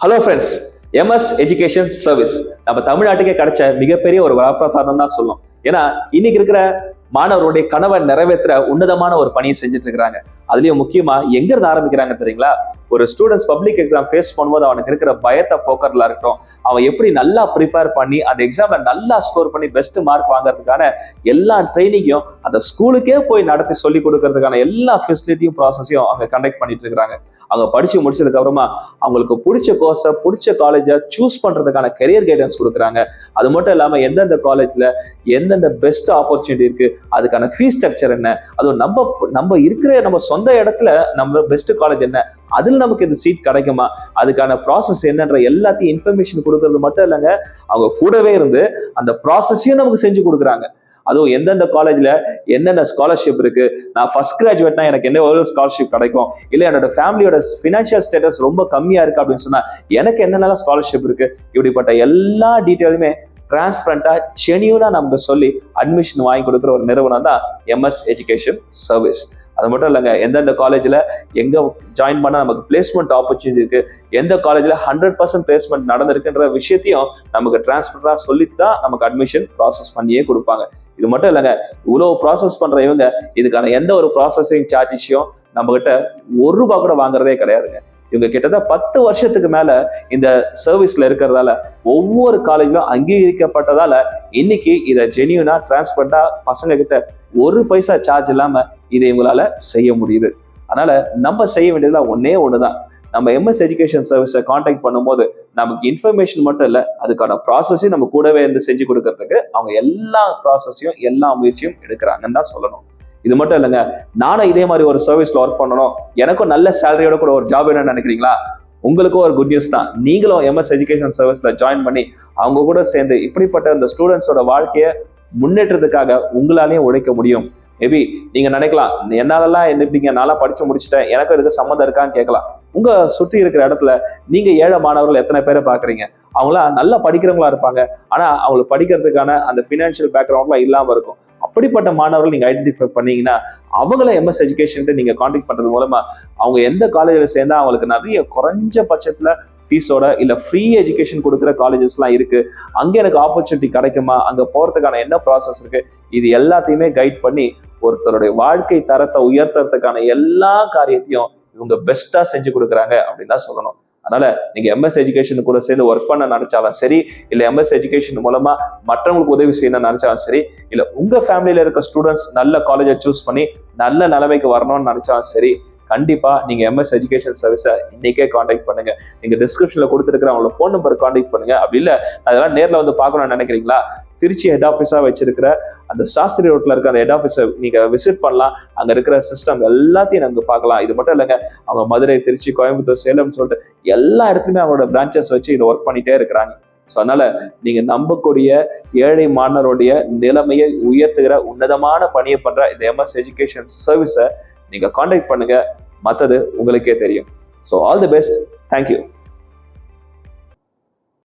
Hello friends MS education service நம்ம தமிழ்நாட்டுக்கே கிடைச்ச மிகப்பெரிய ஒரு வரப்பிரசாதம் தான் சொல்லும் ஏன்னா இன்னைக்கு இருக்கிற மாணவருடைய கனவை நிறைவேற்ற உன்னதமான ஒரு பணியை செஞ்சுட்டு இருக்கிறாங்க. அதுலயும் முக்கியமா எங்க இருந்து ஆரம்பிக்கிறாங்க தெரியுங்களா? ஒரு ஸ்டூடெண்ட்ஸ் பப்ளிக் எக்ஸாம் ஃபேஸ் பண்ணும்போது அவனுக்கு இருக்கிற பயத்தை போக்குறதுல இருக்கட்டும் அவன் எப்படி நல்லா ப்ரிப்பேர் பண்ணி அந்த எக்ஸாம்ல நல்லா ஸ்கோர் பண்ணி பெஸ்ட் மார்க் வாங்குறதுக்கான எல்லா ட்ரைனிங்கும் அந்த ஸ்கூலுக்கே போய் நடத்தி சொல்லி கொடுக்கறதுக்கான எல்லா ஃபெசிலிட்டியும் ப்ராசஸையும் அவங்க கண்டக்ட் பண்ணிட்டு இருக்கிறாங்க. அவங்க படிச்சு முடிச்சதுக்கு அப்புறமா அவங்களுக்கு பிடிச்ச கோர்ஸை பிடிச்ச காலேஜை சூஸ் பண்றதுக்கான கெரியர் கைடன்ஸ் கொடுக்குறாங்க. அது மட்டும் இல்லாம எந்தெந்த காலேஜ்ல எந்தெந்த பெஸ்ட் ஆப்பர்ச்சுனிட்டி இருக்கு அதுக்கான ஃபீஸ் ஸ்ட்ரக்சர் என்ன அதுவும் நம்ம நம்ம இருக்கிற நம்ம சொந்த இடத்துல நம்ம பெஸ்ட் காலேஜ் என்ன? அதில் நமக்கு இந்த சீட் கிடைக்குமா? அதுக்கான ப்ராசஸ் என்னன்ற எல்லாத்தையும் இன்ஃபர்மேஷன் கொடுக்கறது மட்டும் இல்லைங்க. அவங்க கூடவே இருந்து அந்த ப்ராசஸையும் நமக்கு செஞ்சு கொடுக்குறாங்க. அதுவும் எந்தெந்த காலேஜில் என்னென்ன ஸ்காலர்ஷிப் இருக்கு? நான் ஃபர்ஸ்ட் கிராஜுவேட்னா எனக்கு என்ன ஒரு ஸ்காலர்ஷிப் கிடைக்கும்? இல்லை என்னோட ஃபேமிலியோட ஃபினான்ஷியல் ஸ்டேட்டஸ் ரொம்ப கம்மியா இருக்கு அப்படின்னு சொன்னால் எனக்கு என்னென்னலாம் ஸ்காலர்ஷிப் இருக்கு? இப்படிப்பட்ட எல்லா டீட்டெயிலுமே டிரான்ஸ்பரண்டா ஜெனியூனா நமக்கு சொல்லி அட்மிஷன் வாங்கி கொடுக்குற ஒரு நிறுவனம் தான் எம்எஸ் எஜுகேஷன் சர்வீஸ் அது மட்டும் இல்லைங்க எந்தெந்த காலேஜில் எங்கே ஜாயின் பண்ணால் நமக்கு பிளேஸ்மெண்ட் ஆப்பர்ச்சுனிட்டி இருக்குது எந்த காலேஜில் ஹண்ட்ரட் பர்சன்ட் பிளேஸ்மெண்ட் நடந்திருக்குன்ற விஷயத்தையும் நமக்கு டிரான்ஸ்பரண்டாக சொல்லிட்டு தான் நமக்கு அட்மிஷன் ப்ராசஸ் பண்ணியே கொடுப்பாங்க. இது மட்டும் இல்லைங்க இவ்வளோ ப்ராசஸ் பண்ணுற இவங்க இதுக்கான எந்த ஒரு ப்ராசஸிங் சார்ஜஸையும் நம்மக்கிட்ட ஒரு ரூபா கூட வாங்குறதே கிடையாதுங்க. இவங்க கிட்டத்தட்ட பத்து வருஷத்துக்கு மேல இந்த சர்வீஸ்ல இருக்கிறதால ஒவ்வொரு காலேஜிலும் அங்கீகரிக்கப்பட்டதால இன்னைக்கு இதை ஜெனியூனா டிரான்ஸ்பரண்டா பசங்க கிட்ட ஒரு பைசா சார்ஜ் இல்லாம இதை இவங்களால செய்ய முடியுது. அதனால நம்ம செய்ய வேண்டியதுல ஒன்னே ஒண்ணுதான். நம்ம எம்எஸ் எஜுகேஷன் சர்வீஸை காண்டாக்ட் பண்ணும்போது நமக்கு இன்ஃபர்மேஷன் மட்டும் இல்லை அதுக்கான ப்ராசஸையும் நம்ம கூடவே இருந்து செஞ்சு கொடுக்கறதுக்கு அவங்க எல்லா ப்ராசஸையும் எல்லா முயற்சியும் எடுக்கிறாங்கன்னு தான் சொல்லணும். இது மட்டும் இல்லைங்க நானும் இதே மாதிரி ஒரு சர்வீஸ்ல ஒர்க் பண்ணணும். எனக்கும் நல்ல சேலரியோட கூட ஒரு ஜாப் வேணும்னு நினைக்கிறீங்களா? உங்களுக்கும் ஒரு குட் நியூஸ் தான். நீங்களும் எம்எஸ் எஜுகேஷன் சர்வீஸ்ல ஜாயின் பண்ணி அவங்க கூட சேர்ந்து இப்படிப்பட்ட இந்த ஸ்டூடெண்ட்ஸோட வாழ்க்கையை முன்னேற்றத்துக்காக உங்களாலேயும் உழைக்க முடியும். மேபி நீங்க நினைக்கலாம் என்னாலலாம் என்னப்பீங்க நான்லாம் படிச்சு முடிச்சுட்டேன். எனக்கும் இதுக்கு சம்மந்தம் இருக்கான்னு கேட்கலாம். உங்க சுற்றி இருக்கிற இடத்துல நீங்க ஏழை மாணவர்கள் எத்தனை பேரை பாக்குறீங்க அவங்களாம் நல்லா படிக்கிறவங்களா இருப்பாங்க. ஆனா அவங்களுக்கு படிக்கிறதுக்கான அந்த ஃபினான்ஷியல் பேக்ரவுண்ட்லாம் இல்லாம இருக்கும். அப்படிப்பட்ட மாணவர்கள் நீங்க ஐடென்டிஃபை பண்ணீங்கன்னா அவங்கள எம்எஸ் எஜுகேஷன் நீங்க காண்டாக்ட் பண்றது மூலமா அவங்க எந்த காலேஜில் சேர்ந்தா அவங்களுக்கு நிறைய குறைஞ்ச பட்சத்துல ஃபீஸோட இல்ல ஃப்ரீ எஜுகேஷன் கொடுக்குற காலேஜஸ்லாம் இருக்கு. அங்கே எனக்கு ஆப்பர்ச்சுனிட்டி கிடைக்குமா? அங்கே போறதுக்கான என்ன ப்ராசஸ் இருக்கு? இது எல்லாத்தையுமே கைட் பண்ணி ஒருத்தருடைய வாழ்க்கை தரத்தை உயர்த்துறதுக்கான எல்லா காரியத்தையும் இவங்க பெஸ்டா செஞ்சு கொடுக்குறாங்க அப்படின்னு தான் சொல்லணும். அதனால நீங்க எம்எஸ் எஜுகேஷன் கூட சேர்ந்து ஒர்க் பண்ண நினைச்சாலும் சரி இல்ல எம்எஸ் எஜுகேஷன் மூலமா மற்றவங்களுக்கு உதவி செய்யணும்னு நினைச்சாலும் சரி இல்ல உங்க ஃபேமிலியில இருக்க ஸ்டூடெண்ட்ஸ் நல்ல காலேஜை சூஸ் பண்ணி நல்ல நிலைமைக்கு வரணும்னு நினைச்சாலும் சரி கண்டிப்பா நீங்க எம்எஸ் எஜுகேஷன் சர்வீஸை இன்னைக்கே காண்டாக்ட் பண்ணுங்க. நீங்க டிஸ்கிரிப்ஷன்ல கொடுத்துருக்கிற அவங்களோட ஃபோன் நம்பர் காண்டாக்ட் பண்ணுங்க. அப்படி இல்ல அதெல்லாம் நேர்ல வந்து பார்க்கணும்னு நினைக்கிறீங்களா? திருச்சி ஹெட் ஆஃபீஸாக வச்சிருக்கிற அந்த சாஸ்திரி ரோட்ல இருக்க அந்த ஹெட் ஆஃபீஸை நீங்கள் விசிட் பண்ணலாம். அங்கே இருக்கிற சிஸ்டம் எல்லாத்தையும் நாங்கள் பார்க்கலாம். இது மட்டும் இல்லைங்க அவங்க மதுரை திருச்சி கோயம்புத்தூர் சேலம்னு சொல்லிட்டு எல்லா இடத்துலையுமே அவங்களோட பிரான்ச்சஸ் வச்சு இதை ஒர்க் பண்ணிட்டே இருக்கிறாங்க. ஸோ அதனால நீங்க நம்பக்கூடிய ஏழை மாணவருடைய நிலைமையை உயர்த்துகிற உன்னதமான பணியை பண்ற இந்த எம்எஸ் எஜுகேஷன் சர்வீஸை நீங்க காண்டாக்ட் பண்ணுங்க. மற்றது உங்களுக்கே தெரியும். So all the best thank you